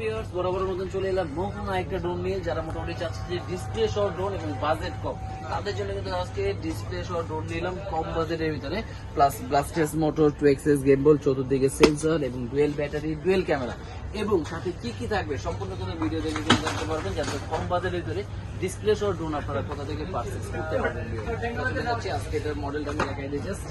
Viewers বরাবর মতন চলে এলাম নতুন একটা ড্রোন নিয়ে, যারা মোটামুটি চাচ্ছে যে ডিসপ্লে সহ ড্রোন এবং বাজেট কম। তাদের জন্য কিন্তু আজকে ডিসপ্লে সহ ড্রোন নিলাম কম বাজেটের ভিতরে। Plus brushless motor two axis gimbal চতুর্দিকে সেন্সর এবং ডুয়েল ব্যাটারি ডুয়েল ক্যামেরা এবং সাথে কি কি থাকবে সম্পূর্ণ কোনো ভিডিও দেখে কিন্তু জানতে পারবেন, যাতে কম বাজেটের ভিতরে ডিসপ্লে সহ ড্রোন আপনারা কোথা থেকে পারচেস করতে পারবেন আজকে এটার মডেলটা আমি দেখাই just।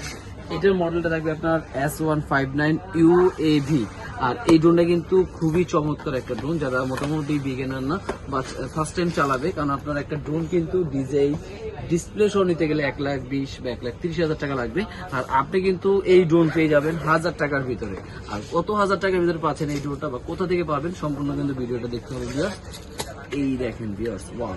এটার মডেলটা থাকবে আপনার S one five nine UAV আর এই ড্রোনটা কিন্তু খুবই চমৎকার একটা ড্রোন যারা মোটামুটি বিগেনার না বা ফার্স্ট টাইম চালাবে, কারণ আপনার একটা ড্রোন কিন্তু ডিজেই ডিসপ্লে সহ নিতে গেলে এক লাখ বিশ বা এক লাখ তিরিশ হাজার টাকা লাগবে, আর আপনি কিন্তু এই ড্রোন পেয়ে যাবেন হাজার টাকার ভিতরে। আর কত হাজার টাকার ভিতরে পাচ্ছেন এই ড্রোনটা বা কোথা থেকে পাবেন, সম্পূর্ণ কিন্তু ভিডিওটা দেখতে হবে এই দেখেন বিয়ার্স ওয়াও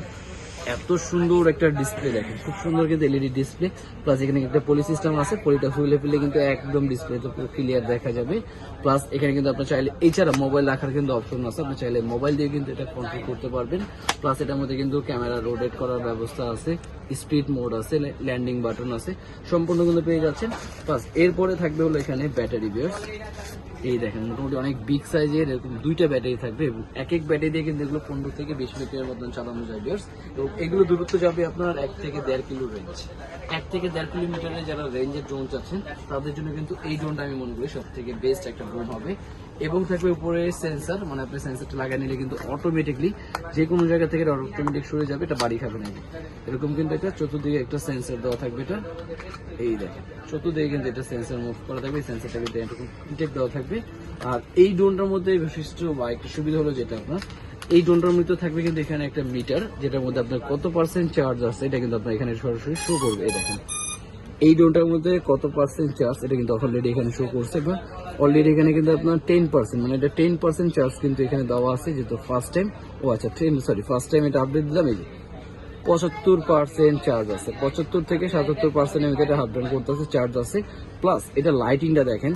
এত সুন্দর একটা ডিসপ্লে দেখেন। খুব সুন্দর কিন্তু এলইডি ডিসপ্লে প্লাস এখানে একটা পলি সিস্টেম আছে পলিটা ফুলে ফেলে কিন্তু একদম ডিসপ্লে ক্লিয়ার দেখা যাবে। প্লাস এখানে কিন্তু আপনার চাইলে এছাড়া মোবাইল রাখার কিন্তু অপশন আছে। আপনি চাইলে মোবাইল দিয়ে কিন্তু এটা কন্ট্রোল করতে পারবেন। প্লাস এটার মধ্যে কিন্তু ক্যামেরা রোটেট করার ব্যবস্থা আছে স্পিড মোড আছে ল্যান্ডিং বাটন আছে, সম্পূর্ণ কিন্তু পেয়ে যাচ্ছেন। প্লাস এরপরে থাকবে হলো এখানে ব্যাটারি বিয়ার্স এই দেখেন, মোটামুটি অনেক বিগ সাইজের এরকম দুইটা ব্যাটারি থাকবে এবং এক এক ব্যাটারি দিয়ে কিন্তু এগুলো পনেরো থেকে বিশ মিনিটের মতন চালানো যায় বিয়ার্স এবং এগুলো দূরত্ব যাবে আপনার এক থেকে দেড় কিলো রেঞ্জ এক থেকে দেড় কিলোমিটারে যারা রেঞ্জের ড্রোন চাচ্ছেন তাদের জন্য কিন্তু এই ড্রোনটা আমি মনে করি সব থেকে বেস্ট একটা ড্রোন হবে। এবং থাকবে উপরে সেন্সার মানে আপনি সেন্সারটা লাগিয়ে নিলে কিন্তু অটোমেটিকলি যে কোনো জায়গা থেকে অটোমেটিক সরে যাবে, এটা বাড়ি খাবে না এরকম কিন্তু এটা চতুর্দিকে একটা সেন্সার দেওয়া থাকবে এটা। এই দেখেন, চতুর্দিকে কিন্তু এটা সেন্সার মুভ করা থাকবে সেন্সারটা কিন্তু এরকম ইনটেক দেওয়া থাকবে। আর এই ড্রোনটার মধ্যে বিশিষ্ট বা একটা সুবিধা হলো যেটা আপনার, এই ড্রোনটার মধ্যে থাকবে কিন্তু এখানে একটা মিটার যেটার মধ্যে আপনার কত পার্সেন্ট চার্জ আছে, এটা কিন্তু আপনার এখানে সরাসরি শো করবে, এই দেখেন। এই ড্রোনটার মধ্যে কত পার্সেন্ট চার্জ এটা কিন্তু অলরেডি এখানে শো করছে বা অলরেডি এখানে কিন্তু আপনার টেন পার্সেন্ট মানে এটা টেন পার্সেন্ট চার্জ কিন্তু এখানে দেওয়া আছে, যেহেতু ফার্স্ট টাইম ও আচ্ছা টেন সরি ফার্স্ট টাইম এটা আপডেট দিলাম, এই যে পঁচাত্তর পার্সেন্ট চার্জ আছে, পঁচাত্তর থেকে সাতাত্তর পার্সেন্টের এটা হাফ ডাউন করতেছে চার্জ আছে প্লাস এটা লাইটিংটা দেখেন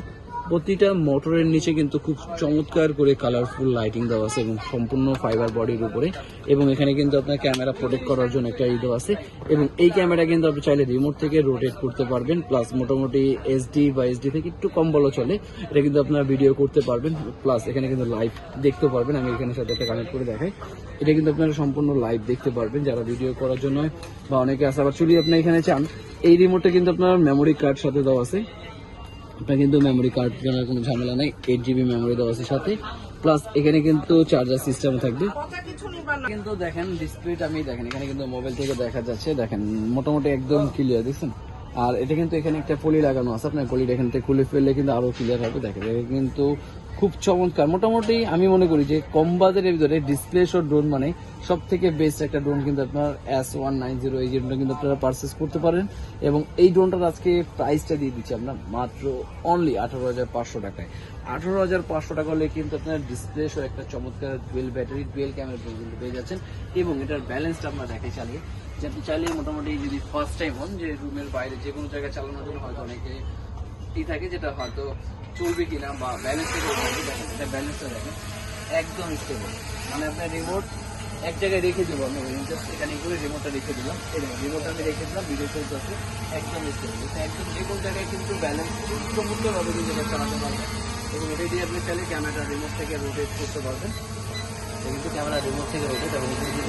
প্রতিটা মোটরের নিচে কিন্তু খুব চমৎকার করে কালারফুল লাইটিং দেওয়া আছে এবং সম্পূর্ণ ফাইবার বডির উপরে। এবং এখানে কিন্তু আপনার ক্যামেরা প্রোটেক্ট করার জন্য একটা ই দেওয়া আছে। এবং এই ক্যামেরা কিন্তু আপনি চাইলে রিমোট থেকে রোটেট করতে পারবেন প্লাস মোটামুটি এসডি বা এসডি থেকে একটু কম বলো চলে, এটা কিন্তু আপনার ভিডিও করতে পারবেন প্লাস এখানে কিন্তু লাইভ দেখতে পারবেন। আমি এখানে সাথে একটা কানেক্ট করে দেখাই। এটা কিন্তু আপনারা সম্পূর্ণ লাইভ দেখতে পারবেন, যারা ভিডিও করার জন্য বা অনেকে আছে আবার চুরি আপনি এখানে চান। এই রিমোটটা কিন্তু আপনার মেমোরি কার্ড সাথে দেওয়া আছে। আপনার কিন্তু মেমোরি কার্ড কেনার কোনো ঝামেলা নাই এইট জিবি মেমোরি দেওয়া আছে সাথে। প্লাস এখানে কিন্তু চার্জার সিস্টেম থাকবে। কিন্তু দেখেন ডিসপ্লেটা আমি দেখেন, এখানে কিন্তু মোবাইল থেকে দেখা যাচ্ছে, দেখেন, মোটামুটি একদম ক্লিয়ার দেখছেন? আর এটা কিন্তু এখানে একটা পলি লাগানো আছে, আপনার পলিটা এখান থেকে খুলে ফেললে কিন্তু আরও ক্লিয়ার হবে, দেখেন। এটা কিন্তু খুব চমৎকার। মোটামুটি আমি মনে করি যে কম বাজারের ভিতরে ডিসপ্লে শো ড্রোন মানে সব থেকে বেস্ট একটা ড্রোন কিন্তু আপনার এস ওয়ান নাইন জিরো এই ড্রোনটা কিন্তু আপনারা পারচেস করতে পারেন। এবং এই ড্রোনটার আজকে প্রাইসটা দিয়ে দিচ্ছি আপনার মাত্র অনলি আঠারো হাজার পাঁচশো টাকায়। আঠারো হাজার পাঁচশো টাকা হলে কিন্তু আপনার ডিসপ্লে সহ একটা চমৎকার ডুয়েল ব্যাটারি ডুয়েল ক্যামেরা কিন্তু পেয়ে যাচ্ছেন। এবং এটার ব্যালেন্সটা আপনার দেখে চালিয়ে। যে আপনি চাইলে মোটামুটি যদি ফার্স্ট টাইম হন, যে রুমের বাইরে যে কোনো জায়গায় চালানোর জন্য হয়তো অনেকে ই থাকে যেটা হয়তো চলবে কিনা বা ব্যালেন্স থেকে দেখেন এটা ব্যালেন্সটা একদম স্টেবল মানে আপনার রিমোট এক জায়গায় রেখে দেবো আমি জাস্ট এখানে করে রিমোটটা রেখে দিলাম। রিমোটটা আমি রেখে দিলাম ভিডিও চলতে আছে একদম স্টেবল একদম যে কোনো জায়গায় কিন্তু ব্যালেন্স চমৎকারভাবে কিন্তু এটা চালাতে পারবেন। এবং এটা দিয়ে আপনি চাইলে ক্যামেরাটা রিমোট থেকে রোটেট করতে পারবেন। কিন্তু ক্যামেরা রিমোট থেকে রোটেট এবং যদি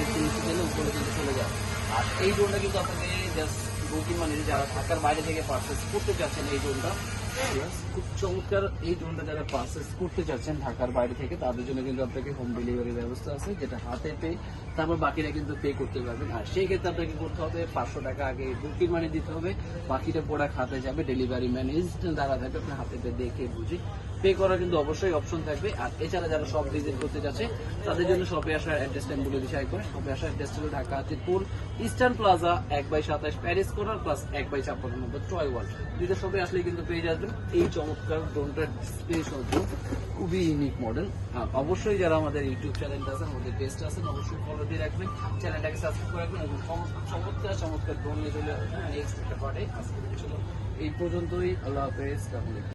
উপরে কিন্তু চলে যায় আর এই ড্রোনটা কিন্তু আপনাকে জাস্ট বুকিং মানে যারা ঢাকার বাইরে থেকে পারচেস করতে চাচ্ছেন এই জোনটা খুব চমৎকার এই ড্রোনটা যারা পারচেস করতে চাচ্ছেন ঢাকার বাইরে থেকে, তাদের জন্য কিন্তু আপনাকে হোম ডেলিভারি ব্যবস্থা আছে, যেটা হাতে পে তারপর বাকিরা কিন্তু পে করতে পারবেন। আর সেই ক্ষেত্রে আপনাকে করতে হবে, পাঁচশো টাকা আগে বুকিং মানি দিতে হবে, বাকিটা প্রোডাক্ট হাতে যাবে ডেলিভারি ম্যান ইনস্ট্যান্ট দ্বারা থাকবে আপনি হাতে পে দেখে বুঝে। পে করার কিন্তু অবশ্যই অপশন থাকবে। আর এছাড়া যারা সব ভিজিট করতে যাচ্ছে, তাদের জন্য শপে আসার অ্যাড্রেসটা আমি বলে দিচ্ছি করে শপে আসার অ্যাড্রেস হলো ঢাকা তিরপুর ইস্টার্ন প্লাজা এক বাই সাতাশ প্যারিস করার প্লাস এক বাই ছাপ্পান্ন নম্বর ট্রয় ওয়াল দুইটা শপে আসলে কিন্তু পেয়ে যাবেন এই চমৎকার ড্রোনটা ডিসপ্লে সহ খুবই ইউনিক মডেল আর অবশ্যই যারা আমাদের ইউটিউব চ্যানেলটা আছেন, আমাদের পেজটা আছেন, অবশ্যই ফলো দিয়ে রাখবেন। চ্যানেলটাকে সাবস্ক্রাইব করে রাখবেন এবং চমৎকার চমৎকার ড্রোন নিয়ে চলে আসবেন। নেক্সট একটা পার্টে আজকে এই পর্যন্তই। আল্লাহ হাফেজ।